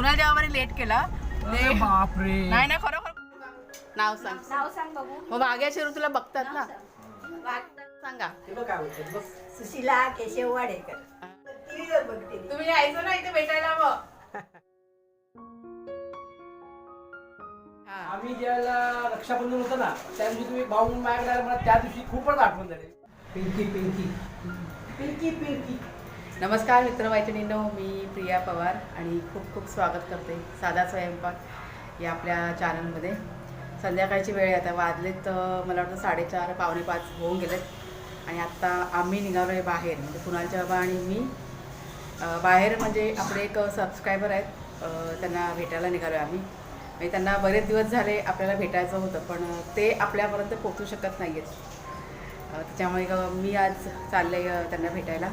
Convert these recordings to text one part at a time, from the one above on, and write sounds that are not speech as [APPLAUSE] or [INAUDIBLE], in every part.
कुणाल जेव्हा लेट केला? ते- बापरे. नाही नाही खरोखर नाव सांग. नाव सांग बघू. मग शिरू तुला बघतात ना. सांगा. सुशिला केशव वाडेकर. टीव्हीवर बघते मी. तुम्ही यायचं ना इथे भेटायला मग. हा. आम्ही ज्यावेळेला रक्षाबंधन होतं ना त्या दिवशी तुम्ही भाऊ माझ्याकडे आले, मला त्या दिवशी खूपच आठवण झाली. पिंकी पिंकी. पिंकी पिंकी. नमस्कार मित्रमैत्रिणींनो मी प्रिया पवार आणि खूप खूप स्वागत करते साधा स्वयंपाक या आपल्या चॅनलमध्ये संध्याकाळची वेळ आता वाजलेत मला वाटतं साडेचार पावणे पाच होऊन गेलेत. आणि आत्ता आम्ही निघालो आहे बाहेर म्हणजे कुणालच्या बाबा आणि मी. बाहेर म्हणजे आपले एक सबस्क्रायबर आहेत त्यांना भेटायला निघालो आहे आम्ही. म्हणजे त्यांना बरेच दिवस झाले आपल्याला भेटायचं होतं पण ते आपल्यापर्यंत पोचू शकत नाही आहेत त्याच्यामुळे मी आज चालले त्यांना भेटायला.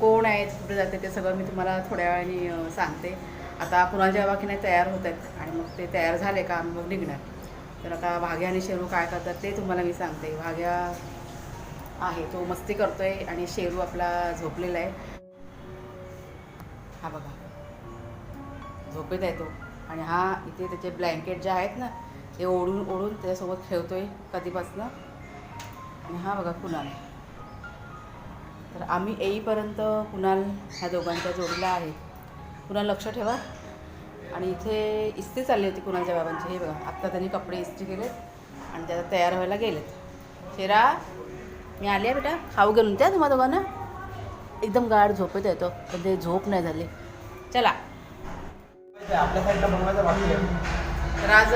कोण आहेत कुठे जाते ते सगळं मी तुम्हाला थोड्या वेळाने सांगते. आता कुणाच्या नाही तयार होत आहेत आणि मग ते तयार झाले का आम्ही मग निघणार. तर आता भाग्या आणि शेरू काय करतात ते तुम्हाला मी सांगते. भाग्या आहे तो मस्ती करतो आहे आणि शेरू आपला झोपलेला आहे. हा बघा. झोपेत आहे तो. आणि हा इथे त्याचे ब्लँकेट जे आहेत ना ते ओढून ओढून त्याच्यासोबत खेळतोय कधीपासनं. आणि हा बघा कुणाल. तर आम्ही येईपर्यंत कुणाल ह्या दोघांच्या जोडीला आहे कुणाल लक्ष ठेवा. आणि इथे इस्त्री चालली होती कुणालच्या बाबांची. हे बघा आत्ता त्यांनी कपडे इस्त्री केलेत आणि त्याला तयार व्हायला गेलेत. शेरा मी आली आहे बेटा. खाऊ गेलो त्या तुम्हा दोघांना. एकदम गाढ झोपेत येतो पण ते झोप नाही झाली. चला. आपल्या साईडला बनवायचं बाकी आहे तर आज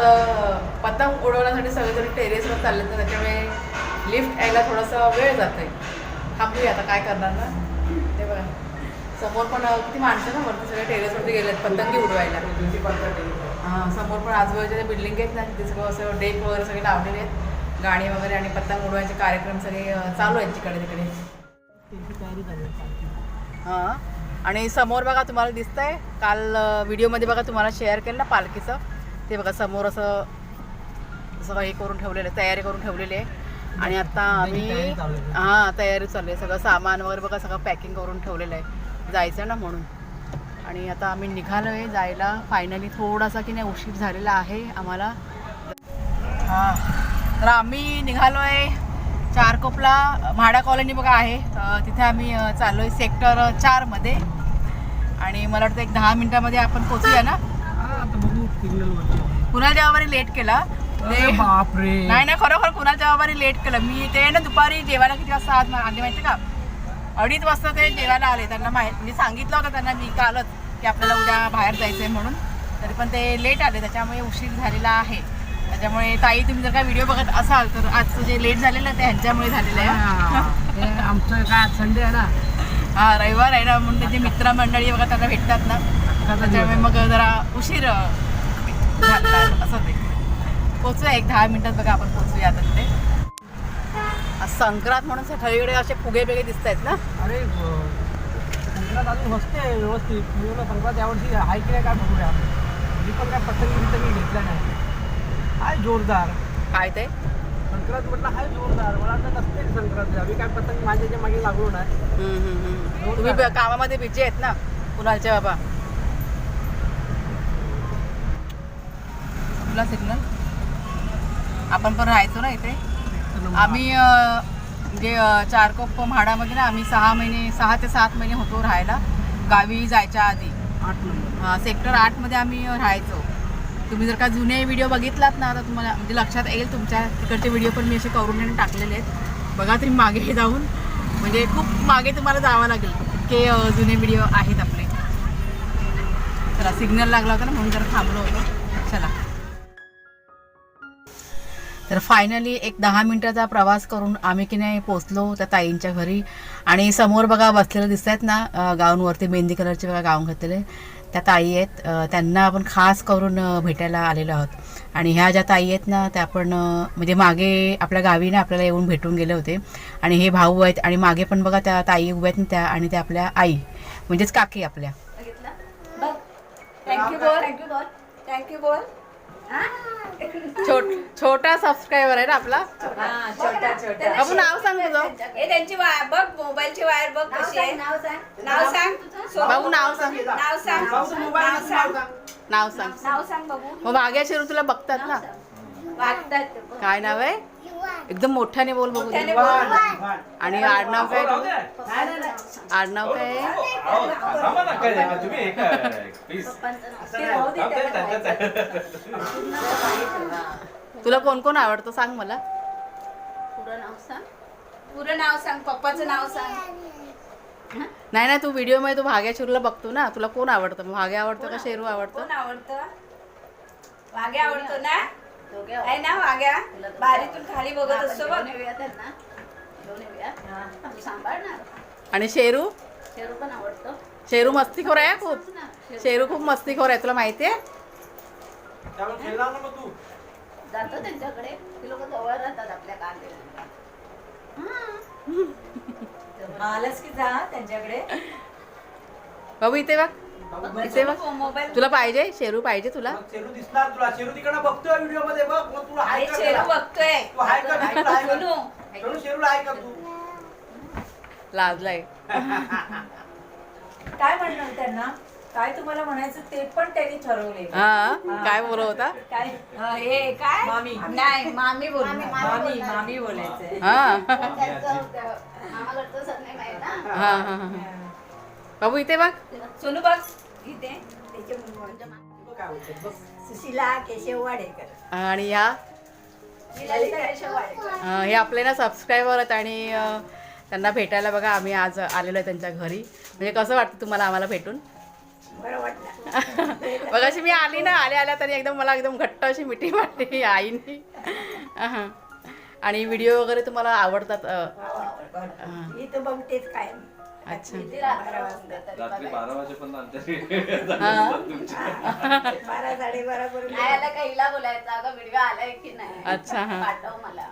पतंग उडवण्यासाठी सगळेजण टेरेसवर चालले तर त्याच्यामुळे लिफ्ट यायला थोडासा वेळ जात आहे थांबूया आता काय करणार ना? ते बघा. समोर पण किती माणसं ना वरती? सगळे टेरेसवरती गेलेत पतंगी उडवायला. हां समोर पण आजूबाजूच्या बिल्डिंग आहेत ना तिथे सगळं असं डेक वगैरे सगळे लावलेले आहेत. गाणी वगैरे आणि पतंग उडवायचे कार्यक्रम सगळे चालू आहेत तिकडे तिकडे. हां. आणि समोर बघा तुम्हाला दिसतंय काल व्हिडिओमध्ये बघा तुम्हाला शेअर केलं ना पालखीचं. ते बघा समोर असं सगळं हे करून ठेवलेलं आहे तयारी करून ठेवलेली आहे. आणि आता आम्ही. हां तयारी चालू आहे. सगळं सामान वगैरे बघा सगळं पॅकिंग करून ठेवलेलं आहे. जायचं ना म्हणून. आणि आता आम्ही निघालो आहे जायला. फायनली थोडासा की नाही उशीर झालेला आहे आम्हाला. हां तर आम्ही निघालो आहे चारकोपला. म्हाडा कॉलनी बघा आहे. तिथे आम्ही चाललो आहे सेक्टर चारमध्ये. आणि मला वाटतं एक दहा मिनिटामध्ये आपण पोचूया ना? कुणाल जेव्हा लेट केला अरे बापरे. नाही नाही खरोखर कुणाल जेव्हा लेट केलं. मी ते ना दुपारी जेवायला किती वाजता आज आधी माहिती का? अडीच वाजता ते जेवायला आले. त्यांना माहीत मी सांगितलं होतं त्यांना मी कालच की आपल्याला उद्या बाहेर जायचं आहे म्हणून. तरी पण ते लेट आले. त्याच्यामुळे उशीर झालेला आहे. त्याच्यामुळे ताई तुम्ही जर का व्हिडिओ बघत असाल तर आजचं जे लेट झालेलं ते ह्यांच्यामुळे झालेलं आहे. आमचं काय संडे आहे ना. [LAUGHS] हा रविवार आहे ना म्हणून त्याची मित्रमंडळी बघा त्यांना भेटतात ना. त्याच्यामुळे मग जरा उशीर असं ते. पोचूया एक दहा मिनिटात बघा आपण पोचूया आता तिथे. संक्रांत म्हणून सगळीकडे असे फुगे बिगे दिसत आहेत ना? अरे संक्रांत अजून आहे व्यवस्थित. मी संक्रांत यावर्षी आहे की नाही काय बघूया मी पण काय पतंग बितंग घेतल्या नाही. हाय जोरदार. काय ते? संक्रांत म्हटलं हाय जोरदार. मला वाटतं नसते संक्रांत आम्ही काय पतंग माझ्याच्या मागे लागलो नाही. तुम्ही कामामध्ये बिझी आहेत ना? कुणालचे बाबा? तुला सिग्नल आपण पण राहायचो ना इथे. आम्ही म्हणजे चारकोप म्हाडामध्ये ना आम्ही सहा महिने सहा ते सात महिने होतो राहायला. गावी जायच्या आधी. आठ हा, सेक्टर आठमध्ये आम्ही राहायचो. तुम्ही जर का जुने व्हिडिओ बघितलात ना तर तुम्हाला म्हणजे लक्षात येईल तुमच्या तिकडचे व्हिडिओ पण मी असे करून टाकलेले आहेत. बघा तुम्ही मागे जाऊन. म्हणजे खूप मागे तुम्हाला जावं लागेल इतके जुने व्हिडिओ आहेत आपले. चला सिग्नल लागला होता ना म्हणून जरा थांबलो होतो. तर फायनली एक दहा मिनिटाचा प्रवास करून आम्ही की नाही पोचलो त्या ताईंच्या घरी. आणि समोर बघा बसलेलं दिसत आहेत ना गाऊनवरती मेहंदी कलरचे बघा गाऊन घातलेले. त्या ताई आहेत त्यांना आपण खास करून भेटायला आलेलो आहोत. आणि ह्या ज्या ताई आहेत ना त्या आपण अं, म्हणजे मागे आपल्या गावी ना आपल्याला येऊन भेटून गेले होते. आणि हे भाऊ आहेत आणि मागे पण बघा त्या ताई उभ्या आहेत ना त्या आणि त्या आपल्या आई म्हणजेच काकी आपल्या. थँक्यू बोल. थँक्यू बोल. थँक्यू बोल? छोट छोटा सबस्क्रायबर आहे ना आपला? हा, छोटा छोटा. आपण नाव सांग तुझं. हे त्यांची वायर बघ मोबाईलची वायर बघ कशी आहे. सांग. नाव सांग. नाव सांग. भाऊ नाव सांग. नाव सांग. नाव सांग. नाव सांग. नाव सांग बघू मग भाग्या शिरू तुला बघतात ना. वागतात. काय नाव आहे? एकदम मोठ्याने बोल बघू. आणि आडनाव काय. आडनाव काय? तुला कोण कोण आवडतं सांग मला. पुरं नाव सांग. पुरं नाव सांग पप्पाचं नाव सांग. नाही नाही तू व्हिडिओमध्ये तू भाग्या शिरूला बघतो ना. तुला कोण आवडतं? मग भाग्या आवडतं का शेरू आवडतं? कोण आवडतं? वाघ्या आवडतो ना? आहे ना वाघ्या बारीतून खाली बघत असतो बघ. त्यांना. घेऊन सांभाळणार. आणि शेरू? शेरू पण आवडतो. शेरू मस्तीखोर आहे खूप? शेरू. खूप मस्तीखोर आहे तुला माहिती आहे? जातो त्यांच्याकडे. ती लोक जवळ राहतात आपल्या कांदे [LAUGHS] आलंच की जा त्यांच्याकडे. बाबू इथे बघ. इथे बघ. मोबाईल तुला पाहिजे? शेरू पाहिजे तुला? शेरू दिसणार तुला. शेरू तिकडनं बघतोय व्हिडिओमध्ये बघ मग तुला हाय कर शेरू. बघतोय. तू हाय कर शेरूला हाय कर. सोनू शेरू शेरूला हाय कर तू. लाजलाय. [LAUGHS] काय म्हणणार त्यांना? काय तुम्हाला म्हणायचं ते पण त्यांनी ठरवले हा? काय बोलत होता? काय? हे काय? मामी. नाही मामी बोल मामी मामी हा हा हा. हा. बाबू इथे बघ. सोनू बघ. बघ बघ. सुशिला केशव वाडेकर. आणि ह्या? अं, हे आपले ना सबस्क्रायबर आहेत आणि अं, त्यांना भेटायला बघा आम्ही आज आलेलो आहे त्यांच्या घरी. म्हणजे कसं वाटतं तुम्हाला आम्हाला भेटून? बरं वाटलं. [LAUGHS] मग अशी मी आली ना आल्या आल्या तरी एकदम मला एकदम घट्ट अशी मिठी वाटली आईने. अहं. आणि व्हिडिओ वगैरे तुम्हाला आवडतात अं, इथं बघतेच काय अच्छा. रात्री. बारा वाजेपर्यंत आमच्या बोलायचं? अगं व्हिडिओ आलाय की नाही? अच्छा, हा. पाठव मला.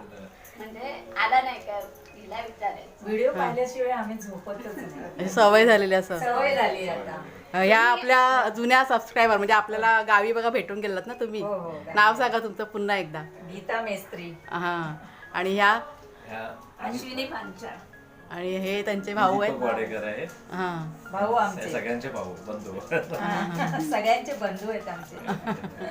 म्हणजे आला नाही का? हिला विचारायचं. व्हिडिओ पाहिल्याशिवाय आम्ही झोपतच नाही. अशी सवय झालेली असं. सवय झाली आता. ह्या आपल्या जुन्या सबस्क्रायबर म्हणजे आपल्याला गावी बघा भेटून गेलात ना तुम्ही? हो, हो, गावी. नाव सांगा तुमचं पुन्हा एकदा. गीता मेस्त्री. हा. आणि ह्या? ह्या? अश्विनी पांचाळ. आणि हे त्यांचे भाऊ दीपक आहेत. वाडेकर आहे हा. भाऊ हे आमचे. सगळ्यांचे भाऊ बंधू. [LAUGHS] सगळ्यांचे बंधू आहेत आमचे. [LAUGHS]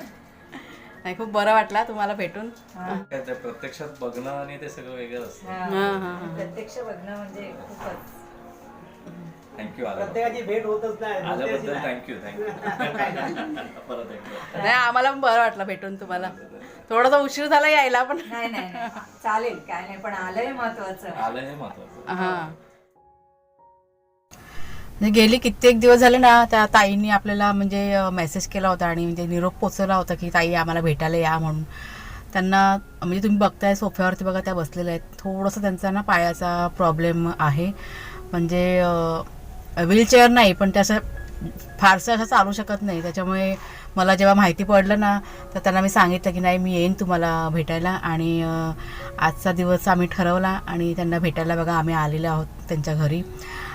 नाही खूप बरं वाटला तुम्हाला भेटून. हा. काय ते प्रत्यक्षात बघणं आणि ते सगळं वेगळं असतं. हा. हा, हा, हा. प्रत्यक्ष बघणं म्हणजे खूपच. थँक्यू आलं प्रत्येकाची भेट होतच नाही. आल्याबद्दल थँक्यू थँक्यू [LAUGHS] परत एकदा. नाही आम्हाला पण बरं वाटलं भेटून तुम्हाला. थोडासा उशीर झाला यायला पण नाही नाही नाही. चालेल काय नाही पण आलंय महत्वाचं. आलं हे महत्वाचं. हा. म्हणजे गेली कित्येक दिवस झाले ना त्या ताईंनी आपल्याला म्हणजे मेसेज केला होता आणि म्हणजे निरोप पोचवला होता की ताई आम्हाला भेटायला या म्हणून. त्यांना म्हणजे तुम्ही बघताय सोफ्यावरती बघा त्या बसलेल्या आहेत. थोडंसं त्यांचा ना पायाचा प्रॉब्लेम आहे. म्हणजे व्हीलचेअर नाही पण त्या फारसं असं चालू शकत नाही. त्याच्यामुळे मला जेव्हा माहिती पडलं ना तर त्यांना मी सांगितलं की नाही मी येईन तुम्हाला भेटायला. आणि आजचा दिवस आम्ही ठरवला आणि त्यांना भेटायला बघा आम्ही आलेलो आहोत त्यांच्या घरी.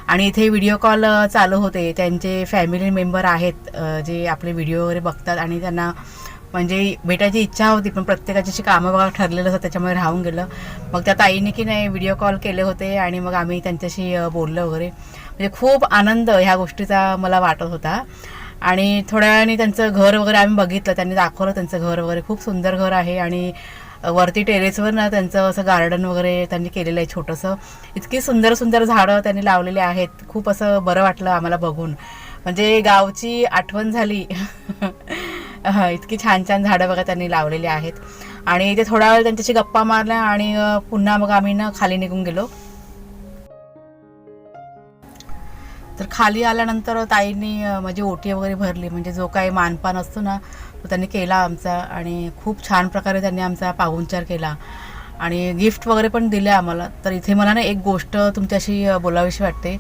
आणि इथे व्हिडिओ कॉल चालू होते. त्यांचे फॅमिली मेंबर आहेत जे आपले व्हिडिओ वगैरे बघतात आणि त्यांना म्हणजे भेटायची इच्छा होती पण प्रत्येकाची अशी कामं बघा ठरलेलं असतं त्याच्यामुळे राहून गेलं. मग त्या ताईने की नाही व्हिडिओ कॉल केले होते आणि मग आम्ही त्यांच्याशी बोललो वगैरे. म्हणजे खूप आनंद ह्या गोष्टीचा मला वाटत होता. आणि थोड्या वेळाने त्यांचं घर वगैरे आम्ही बघितलं. त्यांनी दाखवलं त्यांचं घर वगैरे. खूप सुंदर घर आहे आणि वरती टेरेसवर ना त्यांचं असं गार्डन वगैरे त्यांनी केलेलं आहे छोटंसं. इतकी सुंदर सुंदर झाडं त्यांनी लावलेली आहेत. खूप असं बरं वाटलं आम्हाला बघून. म्हणजे गावची आठवण झाली. [LAUGHS] इतकी छान छान झाडं बघा त्यांनी लावलेली आहेत. आणि ते थोडा वेळ त्यांच्याशी गप्पा मारल्या आणि पुन्हा मग आम्ही ना खाली निघून गेलो. तर खाली आल्यानंतर ताईंनी माझी ओटी वगैरे भरली. म्हणजे जो काही मानपान असतो ना तो त्यांनी केला आमचा आणि खूप छान प्रकारे त्यांनी आमचा पाहुणचार केला. आणि गिफ्ट वगैरे पण दिले आम्हाला. तर इथे मला ना एक गोष्ट तुमच्याशी बोलावीशी वाटते.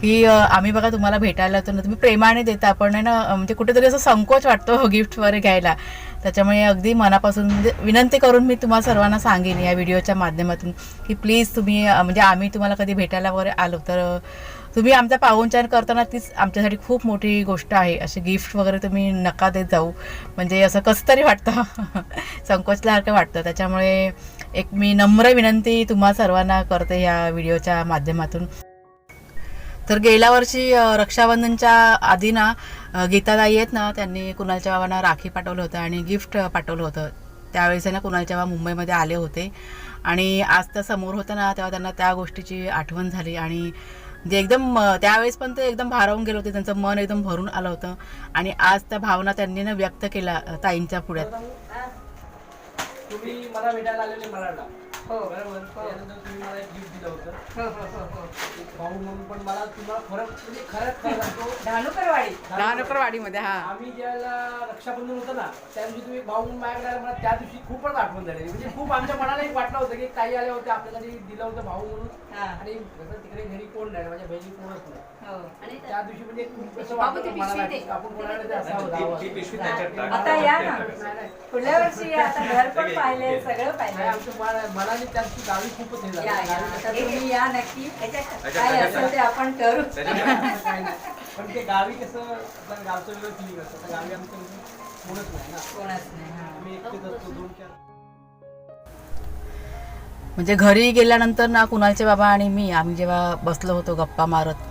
की आम्ही बघा तुम्हाला भेटायला येतो ना तुम्ही प्रेमाने देता पण आहे ना म्हणजे कुठेतरी असं संकोच वाटतो [LAUGHS] गिफ्ट वगैरे घ्यायला. त्याच्यामुळे अगदी मनापासून म्हणजे विनंती करून मी तुम्हाला सर्वांना सांगेन या व्हिडिओच्या माध्यमातून की प्लीज तुम्ही म्हणजे आम्ही तुम्हाला कधी भेटायला वगैरे आलो तर तुम्ही आमचा पाहुणचार करताना तीच आमच्यासाठी खूप मोठी गोष्ट आहे. असे गिफ्ट वगैरे तुम्ही नका देत जाऊ. म्हणजे असं कसं तरी वाटतं. [LAUGHS] संकोचल्यासारखं वाटतं. त्याच्यामुळे एक मी नम्र विनंती तुम्हा सर्वांना करते या व्हिडिओच्या माध्यमातून. तर गेल्या वर्षी रक्षाबंधनच्या आधी ना अ, गीताताई आहेत ना त्यांनी कुणालच्या बाबांना राखी पाठवलं होतं आणि गिफ्ट पाठवलं होतं. त्यावेळेस ना कुणालच्या बाबा मुंबईमध्ये आले होते. आणि आज त्या समोर होतं ना तेव्हा त्यांना त्या गोष्टीची आठवण झाली. आणि जे एकदम त्यावेळेस पण ते एकदम भारावून गेले होते. त्यांचं मन एकदम भरून आलं होतं. आणि आज त्या भावना त्यांनी ना व्यक्त केला ताईंच्या पुढ्यात. तुम्ही मला भेटायला आलेले मला हो बरोबर त्यानंतर तुम्ही मला एक गिफ्ट दिलं होतं. एक भाऊ म्हणून पण मला तुम्हाला फरक म्हणजे खरंच खरं सांगतो. धानुकरवाडी. लहानकरवाडीमध्ये हा. आम्ही ज्याला रक्षाबंधन होतं ना त्या दिवशी तुम्ही भाऊ म्हणून माझ्याकडे आले, मला त्या दिवशी खूपच आठवण झाली म्हणजे खूप आमच्या मनाला एक वाटलं होतं की काही आले होते आपल्याला जे दिलं होतं भाऊ म्हणून. हा. आणि कसं तिकडे घरी कोण नाही माझ्या बहिणी कोणच नाही. हो. आणि त्या दिवशी म्हणजे खूप कसं बाबू, वाटलं ती मनाला पिशवी की दे. आपण कोणाकडे ते असावं ती- जावं. ती पिशवी त्याच्यात टाक. आता या ना. पुढल्या वर्षी. आता घर पण पाहिले सगळं नाही, आमचं गावी खूपच हे झालं या, या. गावी आता तुम्ही या नक्की काय असेल ते आपण करू त्याच्यात- काय नाही. पण ते गावी कसं गावचं वेगळं फिलिंग असतं गावी आमचं म्हणजे कोणच नाही ना कोणच नाही हा. आम्ही एकटेच असतो दोन चार म्हणजे घरी गेल्यानंतर ना कुणालचे बाबा आणि मी आम्ही जेव्हा बसलो होतो गप्पा मारत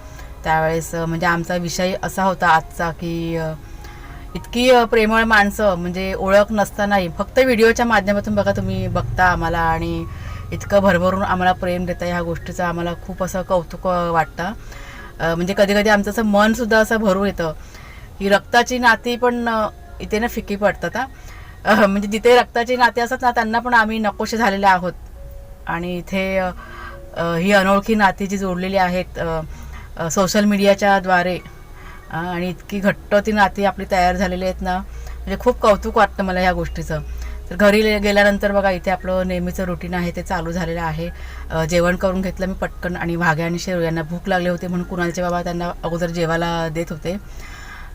त्यावेळेस म्हणजे आमचा विषय असा होता आजचा की इतकी प्रेमळ माणसं म्हणजे ओळख नसतानाही फक्त व्हिडिओच्या माध्यमातून बघा तुम्ही बघता आम्हाला आणि इतकं भरभरून आम्हाला प्रेम देता ह्या गोष्टीचं आम्हाला खूप असं कौतुक वाटतं. म्हणजे कधी कधी आमचं असं मनसुद्धा असं भरून येतं ही रक्ताची नाती पण इथे ना फिकी पडतात हा. म्हणजे जिथे रक्ताची नाती असतात ना त्यांना पण आम्ही नकोशे झालेले आहोत. आणि इथे ही अनोळखी नाती जी जोडलेली आहेत सोशल मीडियाच्या द्वारे. आणि इतकी घट्ट ती नाती आपली तयार झालेली आहेत ना म्हणजे खूप कौतुक वाटतं मला ह्या गोष्टीचं. तर घरी गेल्यानंतर बघा इथे आपलं नेहमीचं रुटीन आहे ते चालू झालेलं आहे. जेवण करून घेतलं मी पटकन आणि भाग्या आणि शेरू यांना भूक लागली होती म्हणून कुणालचे बाबा त्यांना अगोदर जेवायला देत होते.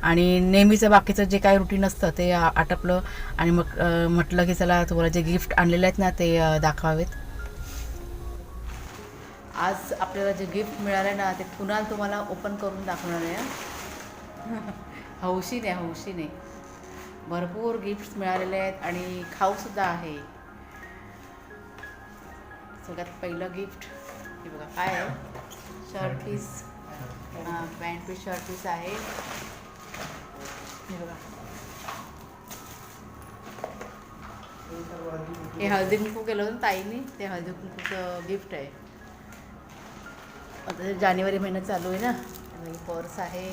आणि नेहमीचं बाकीचं जे काही रुटीन असतं ते आटपलं आणि मग म्हटलं की चला तुम्हाला जे गिफ्ट आणलेले आहेत ना ते दाखवावेत. आज आपल्याला जे गिफ्ट मिळालं ना ते पुन्हा तुम्हाला ओपन करून दाखवणार आहे [LAUGHS] हौशीने हौशीने भरपूर गिफ्ट्स मिळालेले आहेत आणि खाऊसुद्धा आहे. सगळ्यात पहिलं गिफ्ट हे बघा काय आहे? Shirt piece pant piece shirt piece आहे. हे बघा. हे हळदी कुंकू केलं होतं ताईने? ते हळदी कुंकूचं गिफ्ट आहे. आता जानेवारी महिना चालू आहे ना. त्यामुळे ही पर्स आहे.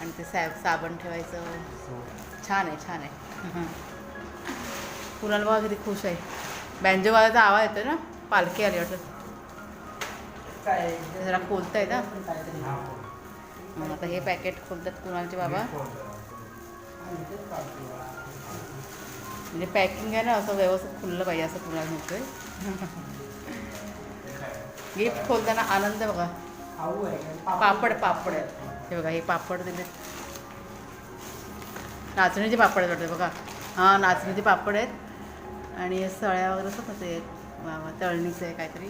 आणि ते सॅब साबण ठेवायचं. छान आहे छान आहे. कुणाला बघा किती खुश आहे. बँजो वाजाचा आवाज येतो ना. पालखी आली वाटतं. जरा खोलता येतं काहीतरी मग आता हे पॅकेट खोलतात कुणालचे बाबा. म्हणजे पॅकिंग आहे ना असं व्यवस्थित खुललं पाहिजे असं कुणाला म्हणतोय. गिफ्ट खोलताना आनंद बघा. पापड पापड. आहेत हे बघा हे पापड दिले नाचणीचे पापड आहेत वाटतं बघा. हां नाचणीचे पापड आहेत. आणि सळ्या वगैरे असतात ना ते वा वा, तळणीचं आहे काहीतरी.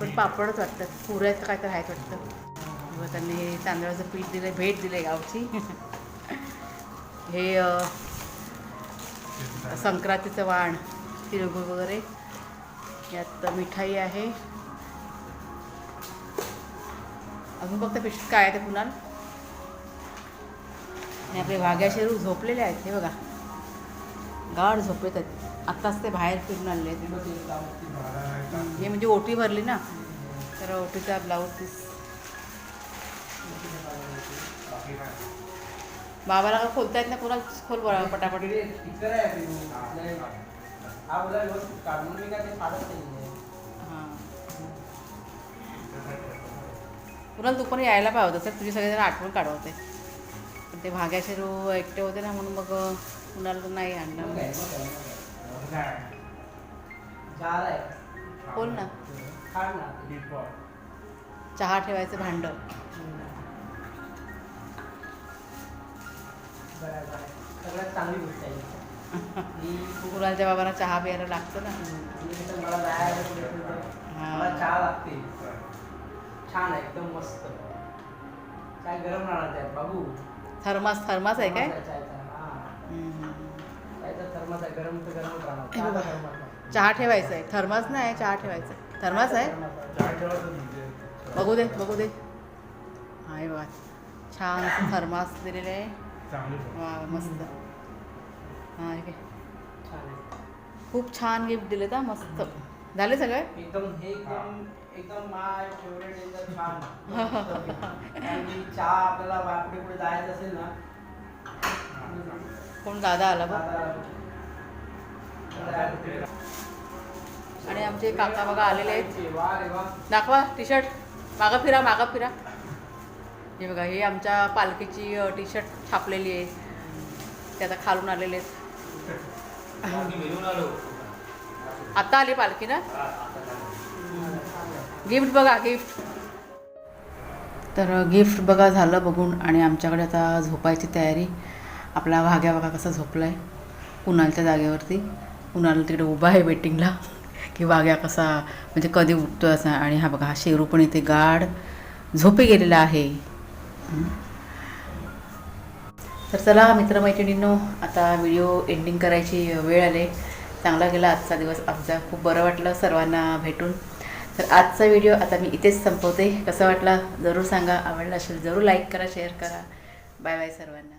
पण पापडच वाटतं. पुऱ्याचं काहीतरी आहेत वाटतं. त्यांनी हे तांदळाचं पीठ दिलं भेट दिलं गावची. [LAUGHS] हे संक्रांतीचं वाण. तिळगुळ वगैरे. यात मिठाई आहे. अजून फक्त पेशंट काय आहे ते पुन्हा आणि आपले वाघ्या शेरू झोपलेले आहेत हे बघा. गाढ झोपेत आहेत. आत्ताच ते बाहेर फिरून आलेले आहेत. हे म्हणजे ओटी भरली ना? तर ओटीचा ब्लाऊज पीस. बाबाला खोलता येत ना कोणाला? खोल बरं पटापट. हा बोला व्यवस्थित मी काय ते फाडत नाही हां. कुणाला तू पण यायला पाहिजे होतं सर तुझी सगळेजण आठवण काढवते. पण ते भाग्या शेरू एकटे होते ना म्हणून मग कुणाला तर नाही आणलं. बोल ना. चहा ठेवायचं भांडं. सगळ्यात चांगली गोष्ट आहे. कुणालच्या बाबांना चहा प्यायला लागतं ना. हा. चहा लागते. छान आहे एकदम मस्त. काय गरम राहणार बाबू. थर्मास थर्मास आहे काय? थर्मास. हा. आहे गरम तर राहणार. हे चहा ठेवायचं आहे. थर्मास नाही चहा ठेवायचं आहे. थर्मास आहे? बघू दे बघू दे. आहे वा छान थर्मास दिलेले आहे. वा मस्त. हां ठीक आहे. छान आहे. खूप छान गिफ्ट दिले का मस्त. झाले सगळे? एकदम हे एकदम एकदम माय फेवरेट एकदम छान. आणि चहा आपल्याला बापडे पुढे जायचं असेल ना. कोण दादा आला बघ. आणि आमचे काका बघा आलेले आहेत. दाखवा टी शर्ट मागं फिरा मागं फिरा. हे बघा हे आमच्या पालखीची टी शर्ट छापलेली आहे. ते आता खालून आलेले आहेत. आता आली पालखी ना? गिफ्ट बघा गिफ्ट तर गिफ्ट बघा झालं बघून आणि आमच्याकडे आता झोपायची तयारी. आपला भाग्या बघा कसा झोपला आहे कुणालच्या जागेवरती. कुणाल तिकडे उभा आहे वेटिंगला की वाघ्या कसा म्हणजे कधी उठतो असा. आणि हा बघा हा शेरू पण इथे गाढ झोपे गेलेला आहे. तर चला मित्रमैत्रिणींनो आता व्हिडिओ एंडिंग करायची वेळ आले. चांगला गेला आजचा दिवस. आमचा खूप बरं वाटलं सर्वांना भेटून. तर आजचा व्हिडिओ आता मी इथेच संपवते. कसा वाटला? जरूर सांगा. आवडला असेल जरूर लाईक करा शेअर करा. बाय बाय सर्वांना.